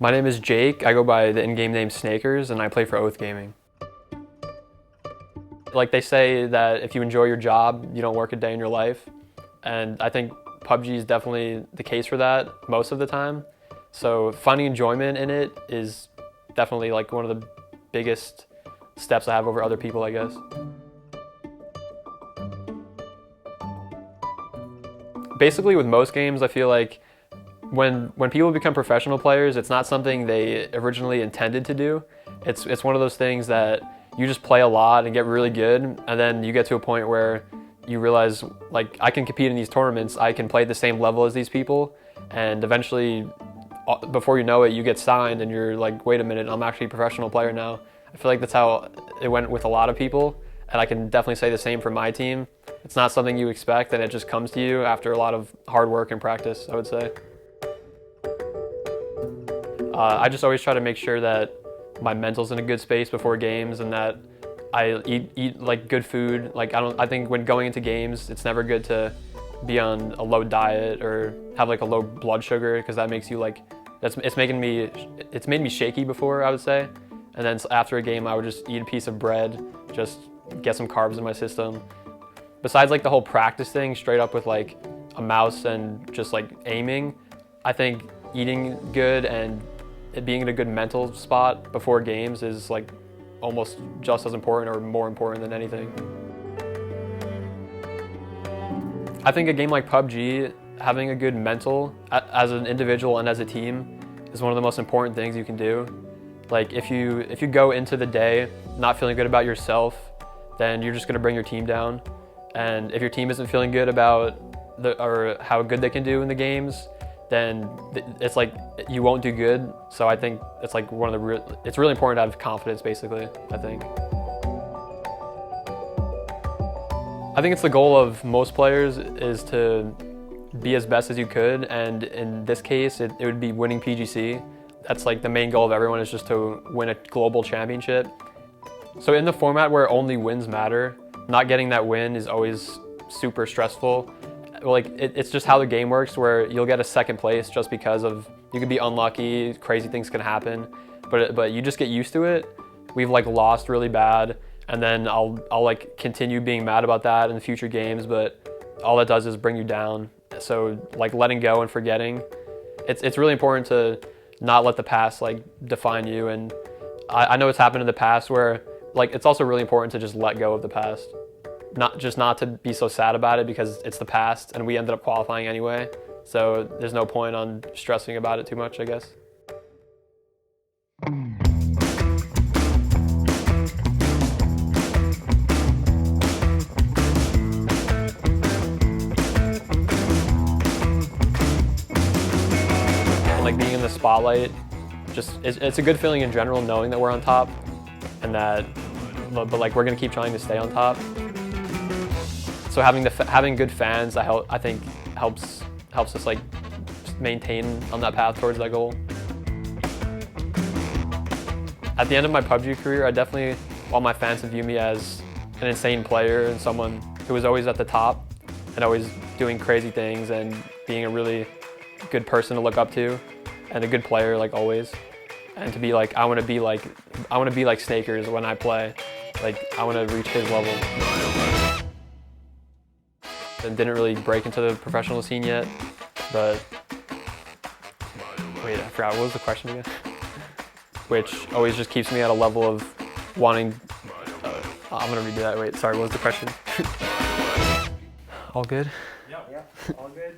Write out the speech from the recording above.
My name is Jake. I go by the in-game name Snakers, and I play for Oath Gaming. Like they say that if you enjoy your job, you don't work a day in your life. And I think PUBG is definitely the case for that most of the time. So finding enjoyment in it is definitely like one of the biggest steps I have over other people, I guess. Basically with most games, I feel like when when people become professional players, it's not something they originally intended to do. It's it's one of those things that you just play a lot and get really good, and then you get to a point where you realize like I can compete in these tournaments, I can play at the same level as these people, and eventually, uh, before you know it, you get signed, and you're like, wait a minute, I'm actually a professional player now. I feel like that's how it went with a lot of people, and I can definitely say the same for my team. It's not something you expect, and it just comes to you after a lot of hard work and practice. I would say. Uh, I just always try to make sure that my mental's in a good space before games and that I eat, eat like good food. Like I don't, I think when going into games, it's never good to be on a low diet or have like a low blood sugar because that makes you like, that's, it's making me, it's made me shaky before I would say. And then after a game, I would just eat a piece of bread, just get some carbs in my system. Besides like the whole practice thing, straight up with like a mouse and just like aiming, I think eating good and being in a good mental spot before games is like almost just as important or more important than anything. I think a game like PUBG, having a good mental as an individual and as a team is one of the most important things you can do. Like if you if you go into the day not feeling good about yourself, then you're just going to bring your team down. And if your team isn't feeling good about the or how good they can do in the games, then it's like you won't do good. So I think it's like one of the it's really important to have confidence basically, I think. I think it's the goal of most players is to be as best as you could and in this case it, it would be winning PGC. That's like the main goal of everyone is just to win a global championship. So in the format where only wins matter, not getting that win is always super stressful like it, it's just how the game works where you'll get a second place just because of you could be unlucky crazy things can happen but but you just get used to it. We've like lost really bad and then I'll I'll like continue being mad about that in future games but all that does is bring you down. So like letting go and forgetting it's it's really important to not let the past like define you and I, I know it's happened in the past where like it's also really important to just let go of the past not just not to be so sad about it because it's the past and we ended up qualifying anyway. So there's no point on stressing about it too much, I guess. like being in the spotlight, just it's, it's a good feeling in general knowing that we're on top and that, but, like we're gonna keep trying to stay on top. So having the having good fans, I help I think helps helps us like maintain on that path towards that goal. At the end of my PUBG career, I definitely want my fans to view me as an insane player and someone who was always at the top and always doing crazy things and being a really good person to look up to and a good player like always. And to be like, I want to be like, I want to be like Snakers when I play. Like, I want to reach his level and didn't really break into the professional scene yet. But wait, I forgot what was the question again. Which always just keeps me at a level of wanting. Uh, I'm gonna redo that. Wait, sorry. What was the question? all good. Yeah. Yeah. All good.